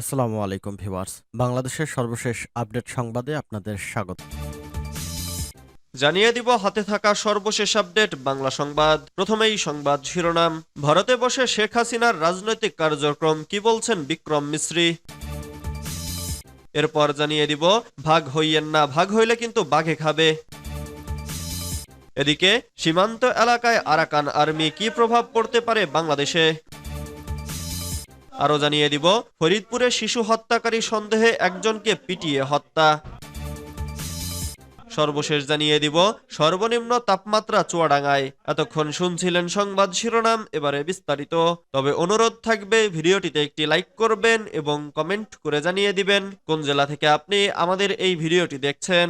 আসসালামু আলাইকুম ভিউয়ার্স। বাংলাদেশের সর্বশেষ আপডেট সংবাদে আপনাদের স্বাগত। জানিয়ে দিব, হাতে থাকা সর্বশেষ আপডেট, বাংলা সংবাদ। প্রথমেই সংবাদ শিরোনাম। ভারতে বসে শেখ হাসিনার রাজনৈতিক কার্যক্রম, কি বলছেন বিক্রম মিশ্রি এরপর জানিয়ে দিব, ভাগ হইয়েন না, ভাগ হইলে কিন্তু বাঘে খাবে। এদিকে, সীমান্ত এলাকায় আরাকান আর্মি কি প্রভাব পড়তে পারে বাংলাদেশে? আরও জানিয়ে দিব, ফরিদপুরে শিশু হত্যাকারী সন্দেহে একজনকে পিটিয়ে হত্যা। সর্বশেষ জানিয়ে দিব, সর্বনিম্ন তাপমাত্রা চুয়াডাঙ্গায়। এতক্ষণ শুনছিলেন সংবাদ শিরোনাম, এবারে বিস্তারিত। তবে অনুরোধ থাকবে, ভিডিওটিতে একটি লাইক করবেন এবং কমেন্ট করে জানিয়ে দিবেন, কোন জেলা থেকে আপনি আমাদের এই ভিডিওটি দেখছেন।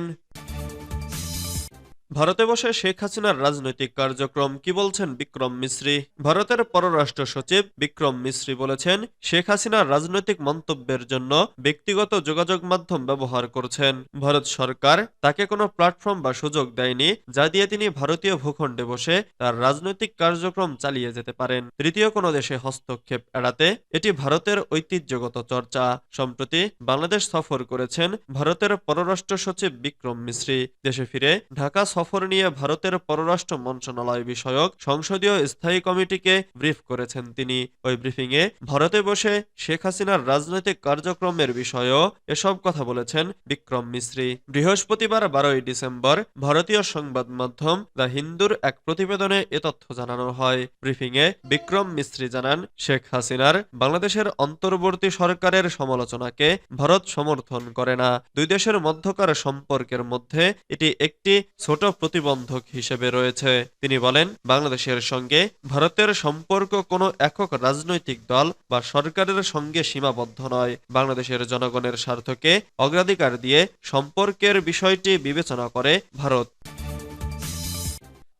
ভারতে বসে শেখ হাসিনার রাজনৈতিক কার্যক্রম কি বলছেন বিক্রম মিশ্রি ভারতের পররাষ্ট্র সচিব বিক্রম মিশ্রি বলেছেন, শেখ হাসিনার রাজনৈতিক মন্তব্যের জন্য ব্যক্তিগত যোগাযোগ মাধ্যম ব্যবহার করছেন। ভারত সরকার তাকে কোনো প্ল্যাটফর্ম বা সুযোগ দেয়নি, যা দিয়ে তিনি ভারতীয় ভূখণ্ডে বসে তার রাজনৈতিক কার্যক্রম চালিয়ে যেতে পারেন। তৃতীয় কোনো দেশে হস্তক্ষেপ এড়াতে এটি ভারতের ঐতিহ্যগত চর্চা। সম্প্রতি বাংলাদেশ সফর করেছেন ভারতের পররাষ্ট্র সচিব বিক্রম মিশ্রি দেশে ফিরে ঢাকা নিয়ে ভারতের পররাষ্ট্র মন্ত্রণালয় বিষয়ক সংসদীয় স্থায়ী কমিটিকে ব্রিফ করেছেন তিনি। ওই ব্রিফিংয়ে ভারতে বসে শেখ হাসিনার রাজনৈতিক কার্যক্রমের বিষয়েও এসব কথা বলেছেন বিক্রম মিশ্রি বৃহস্পতিবার বারোই ডিসেম্বর ভারতীয় সংবাদ মাধ্যম দ্য হিন্দুর এক প্রতিবেদনে এ তথ্য জানানো হয়। ব্রিফিংয়ে বিক্রম মিশ্রি জানান, শেখ হাসিনার বাংলাদেশের অন্তর্বর্তী সরকারের সমালোচনাকে ভারত সমর্থন করে না। দুই দেশের মধ্যকার সম্পর্কের মধ্যে এটি একটি ছোট প্রতিবন্ধক হিসেবে রয়েছে। তিনি বলেন, বাংলাদেশের সঙ্গে ভারতের সম্পর্ক কোনো একক রাজনৈতিক দল বা সরকারের সঙ্গে সীমাবদ্ধ নয়। বাংলাদেশের জনগণের স্বার্থকে অগ্রাধিকার দিয়ে সম্পর্কের বিষয়টি বিবেচনা করে ভারত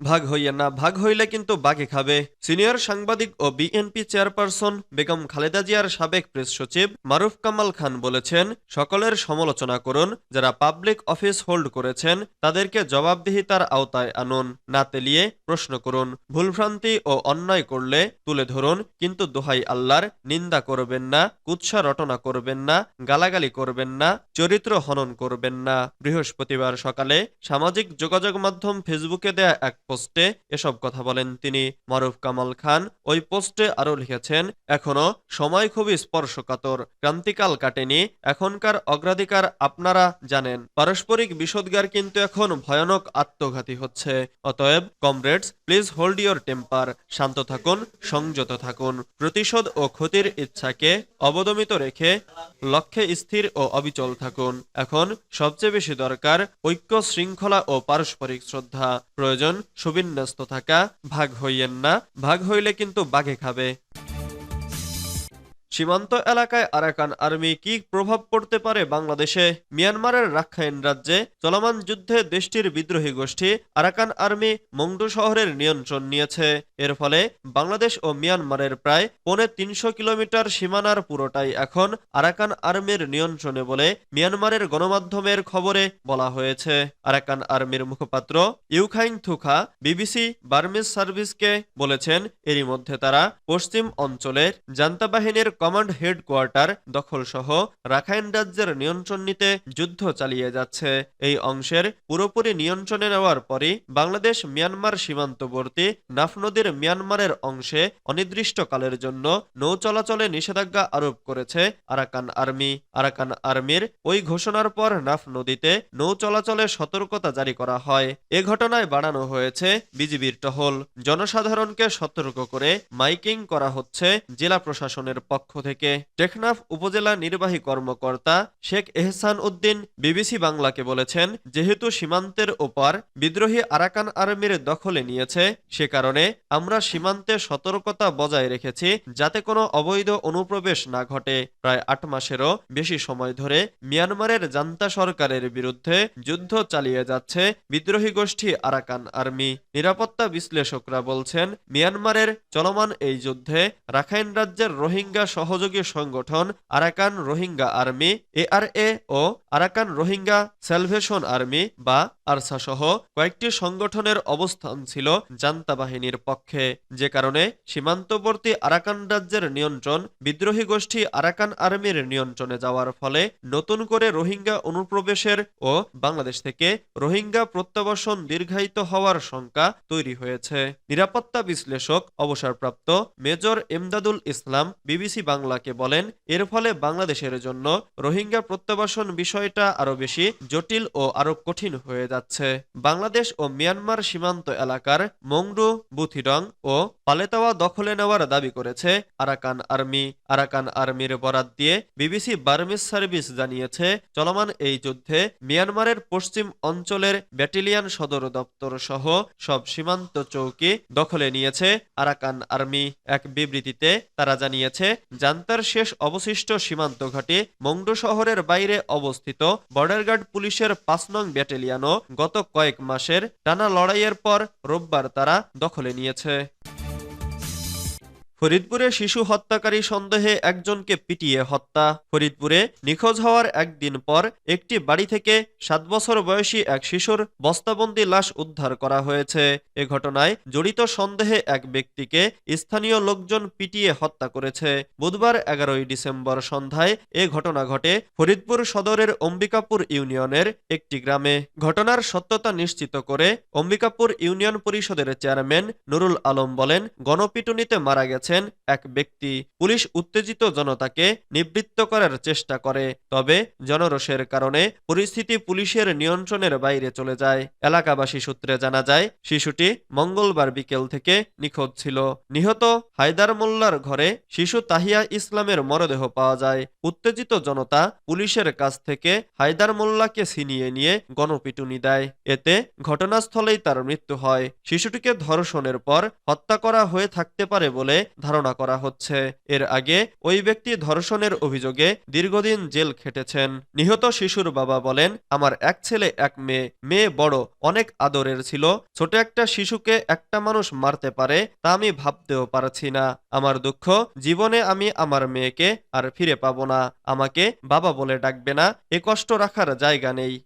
ভাগ হইয়েন না ভাগ হইলে কিন্তু বাঘে খাবে। সিনিয়র সাংবাদিক ও বিএনপি চেয়ারপারসন বেগম খালেদা জিয়ার সাবেক প্রেস সচিব মারুফ কামাল খান বলেছেন, সকলের সমালোচনা করুন, যারা পাবলিক অফিস হোল্ড করেছেন, তাদেরকে জবাবদিহিতার আওতায় আনুন, না তেলিয়ে প্রশ্ন করুন। ভুলভ্রান্তি ও অন্যায় করলে তুলে ধরুন, কিন্তু দোহাই আল্লাহর, নিন্দা করবেন না, কুৎসা রটনা করবেন না, গালাগালি করবেন না, চরিত্র হনন করবেন না। বৃহস্পতিবার সকালে সামাজিক যোগাযোগ মাধ্যম ফেসবুকে দেয়া এক পোস্টে এসব কথা বলেন তিনি মারুফ কামাল খান। ওই পোস্টে আরও লিখেছেন, এখনও সময় খুবই স্পর্শকাতর, ক্রান্তিকাল কাটেনি, এখনকার অগ্রাধিকার আপনারা জানেন। পারস্পরিক বিষোদ্গার কিন্তু এখন ভয়ানক আত্মঘাতী হচ্ছে। অতএব, comrades, please hold your temper, শান্ত থাকুন, সংযত থাকুন। প্রতিশোধ ও ক্ষতির ইচ্ছাকে অবদমিত রেখে লক্ষ্যে স্থির ও অবিচল থাকুন। এখন সবচেয়ে বেশি দরকার ঐক্য শৃঙ্খলা ও পারস্পরিক শ্রদ্ধা। প্রয়োজন সুবিন্যস্ত থাকা ভাগ হইয়েন না। ভাগ হইলে কিন্তু বাঘে খাবে। সীমান্ত এলাকায় আরাকান আর্মি কি প্রভাব পড়তে পারে বাংলাদেশে? মিয়ানমারের রাখাইন রাজ্যে চলমান যুদ্ধে দেশটির বিদ্রোহী গোষ্ঠী আরাকান আর্মি মংডু শহরের নিয়ন্ত্রণ নিয়েছে। এর ফলে বাংলাদেশ ও মিয়ানমারের প্রায় পৌনে তিনশো কিলোমিটার সীমানার পুরোটাই এখন আরাকান আর্মির নিয়ন্ত্রণে বলে মিয়ানমারের গণমাধ্যমের খবরে বলা হয়েছে। আরাকান আর্মির মুখপাত্র ইউখাইন থুখা বিবিসি বার্মিজ সার্ভিসকে বলেছেন, এরই মধ্যে তারা পশ্চিম অঞ্চলের জান্তা বাহিনীর কমান্ড হেডকোয়ার্টার দখল সহ রাখাইন রাজ্যের নিয়ন্ত্রণ নিতে যুদ্ধ চালিয়ে যাচ্ছে। এই অংশের পুরোপুরি নিয়ন্ত্রণে নেওয়ার পরই বাংলাদেশ মিয়ানমার সীমান্তবর্তী নাফ নদীর মিয়ানমারের অংশে অনির্দিষ্টকালের জন্য নৌ চলাচলে নিষেধাজ্ঞা আরোপ করেছে আরাকান আর্মি। আরাকান আর্মির ওই ঘোষণার পর নাফ নদীতে নৌ চলাচলে সতর্কতা জারি করা হয়। এ ঘটনায় বাড়ানো হয়েছে বিজিবির টহল। জনসাধারণকে সতর্ক করে মাইকিং করা হচ্ছে জেলা প্রশাসনের পক্ষ থেকে টেকনাফ উপজেলা নির্বাহী কর্মকর্তা শেখ এহসান উদ্দিন বিবিসি বাংলাকে বলেছেন, যেহেতু সীমান্তের ওপার বিদ্রোহী আরাকান আর্মির দখলে নিয়েছে, সে কারণে আমরা সীমান্তে সতর্কতা বজায় রেখেছি যাতে কোনো অবৈধ অনুপ্রবেশ না ঘটে। প্রায় আট মাসেরও বেশি সময় ধরে মিয়ানমারের জান্তা সরকারের বিরুদ্ধে যুদ্ধ চালিয়ে যাচ্ছে বিদ্রোহী গোষ্ঠী আরাকান আর্মি। নিরাপত্তা বিশ্লেষকরা বলছেন, মিয়ানমারের চলমান এই যুদ্ধে রাখাইন রাজ্যের রোহিঙ্গা সহযোগী সংগঠন আরাকান রোহিঙ্গা আর্মি এআরএ ও আরাকান রোহিঙ্গা স্যালভেশন আর্মি বা আরসা সহ কয়েকটি সংগঠনের অবস্থান ছিল জান্তা বাহিনীর পক্ষে। যে কারণে সীমান্তবর্তী আরাকান রাজ্যের নিয়ন্ত্রণ, বিদ্রোহী গোষ্ঠী আরাকান আর্মির নিয়ন্ত্রণে যাওয়ার ফলে নতুন করে রোহিঙ্গা অনুপ্রবেশের ও বাংলাদেশ থেকে রোহিঙ্গা প্রত্যাবাসন দীর্ঘায়িত হওয়ার শঙ্কা তৈরি হয়েছে। নিরাপত্তা বিশ্লেষক, অবসরপ্রাপ্ত মেজর এমদাদুল ইসলাম, বিবিসি বাংলাকে বলেন, এর ফলে বাংলাদেশের জন্য রোহিঙ্গা প্রত্যাবাসন বিষয়টা আরও বেশি জটিল ও আরও কঠিন হয়ে যাচ্ছে। বাংলাদেশ ও মিয়ানমার সীমান্ত এলাকার মংডু বুথিডং ও পালেতাওয়া দখলে নেওয়ার দাবি করেছে। আরাকান আর্মি, আরাকান আর্মির বরাত দিয়ে বিবিসি বার্মিস সার্ভিস জানিয়েছে, চলমান এই যুদ্ধে মিয়ানমারের পশ্চিম অঞ্চলের ব্যাটালিয়ন সদর দপ্তর সহ সব সীমান্ত চৌকি দখলে নিয়েছে। আরাকান আর্মি এক বিবৃতিতে তারা জানিয়েছে, জান্তার শেষ অবশিষ্ট সীমান্ত ঘাঁটি মংডু শহরের বাইরে অবস্থিত। বর্ডার গার্ড পুলিশের পাঁচ নং ব্যাটেলিয়ানও গত কয়েক মাসের টানা লড়াইয়ের পর রোববার তারা দখলে নিয়েছে। ফরিদপুরে শিশু হত্যাকারী সন্দেহে একজনকে পিটিয়ে হত্যা। ফরিদপুরে নিখোঁজ হওয়ার একদিন পর একটি বাড়ি থেকে সাত বছর বয়সী এক শিশুর বস্তাবন্দি লাশ উদ্ধার করা হয়েছে। এ ঘটনায় জড়িত সন্দেহে এক ব্যক্তিকে স্থানীয় লোকজন পিটিয়ে হত্যা করেছে। বুধবার এগারোই ডিসেম্বর সন্ধ্যায় এ ঘটনা ঘটে ফরিদপুর সদরের অম্বিকাপুর ইউনিয়নের একটি গ্রামে। ঘটনার সত্যতা নিশ্চিত করে অম্বিকাপুর ইউনিয়ন পরিষদের চেয়ারম্যান নুরুল আলম বলেন, গণপিটুনিতে মারা গেছেন এক ব্যক্তি। পুলিশ উত্তেজিত জনতাকে নিবৃত্ত করার চেষ্টা করে, তবে জনরোষের কারণে পরিস্থিতি পুলিশের নিয়ন্ত্রণের বাইরে চলে যায়। এলাকাবাসী সূত্রে জানা যায়, শিশুটি মঙ্গলবার বিকেল থেকে নিখোঁজ ছিল। নিহত হায়দার মোল্লার ঘরে শিশু তাহিয়া ইসলামের মরদেহ পাওয়া যায়। উত্তেজিত জনতা পুলিশের কাছ থেকে হায়দার মোল্লাকে ছিনিয়ে নিয়ে গণপিটুনি দেয়। এতে ঘটনাস্থলেই তার মৃত্যু হয়। শিশুটিকে ধর্ষণের পর হত্যা করা হয়ে থাকতে পারে বলে ধারণা করা হচ্ছে। এর আগে ওই ব্যক্তি ধর্ষণের অভিযোগে দীর্ঘদিন জেল খেটেছেন। নিহত শিশুর বাবা বলেন, আমার এক ছেলে, এক মেয়ে। মেয়ে বড়, অনেক আদরের ছিল। ছোট একটা শিশুকে একটা মানুষ মারতে পারে তা আমি ভাবতেও পারছি না। আমার দুঃখ, জীবনে আমি আমার মেয়েকে আর ফিরে পাবো না। আমাকে বাবা বলে ডাকবে না। এ কষ্ট রাখার জায়গা নেই।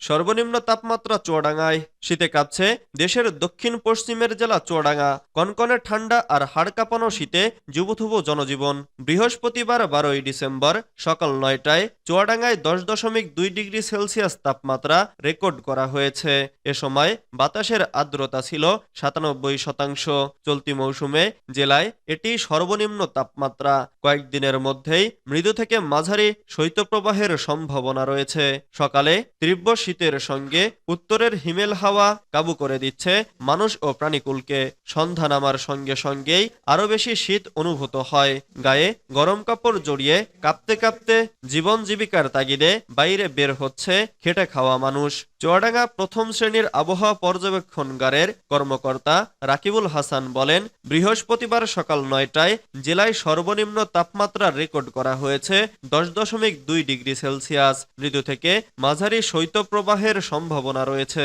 সর্বনিম্ন তাপমাত্রা চুয়াডাঙ্গায় শীতে কাঁপছে দেশের দক্ষিণ পশ্চিমের জেলা চুয়াডাঙ্গা। কনকনে ঠান্ডা আর হাড় কাঁপানো শীতে যুবথুবু জনজীবন। বৃহস্পতিবার বারোই ডিসেম্বর সকাল নয়টায় চুয়াডাঙ্গায় দশ দশমিক দুই ডিগ্রি সেলসিয়াস তাপমাত্রা রেকর্ড করা হয়েছে। এ সময় বাতাসের আর্দ্রতা ছিল সাতানব্বই শতাংশ। চলতি মৌসুমে জেলায় এটি সর্বনিম্ন তাপমাত্রা। কয়েকদিনের মধ্যেই মৃদু থেকে মাঝারি শৈত্যপ্রবাহের সম্ভাবনা রয়েছে। সকালে তীব্র শীতের সঙ্গে উত্তরের হিমেল হাওয়া কাবু করে দিচ্ছে। মানুষ ও প্রাণীকুলকে সন্ধ্যা নামার সঙ্গে সঙ্গেই আরও বেশি শীত অনুভূত হয়। গায়ে গরম কাপড় জড়িয়ে কাঁপতে কাঁপতে জীবন জীবিকার তাগিদে বাইরে বের হচ্ছে খেটে খাওয়া মানুষ। চুয়াডাঙ্গা প্রথম শ্রেণির আবহাওয়া পর্যবেক্ষণগারের কর্মকর্তা রাকিবুল হাসান বলেন, বৃহস্পতিবার সকাল নয়টায় জেলায় সর্বনিম্ন তাপমাত্রা রেকর্ড করা হয়েছে দশ দশমিক দুই ডিগ্রি সেলসিয়াস। মৃদু থেকে মাঝারি শৈত্যপ্রবাহের সম্ভাবনা রয়েছে।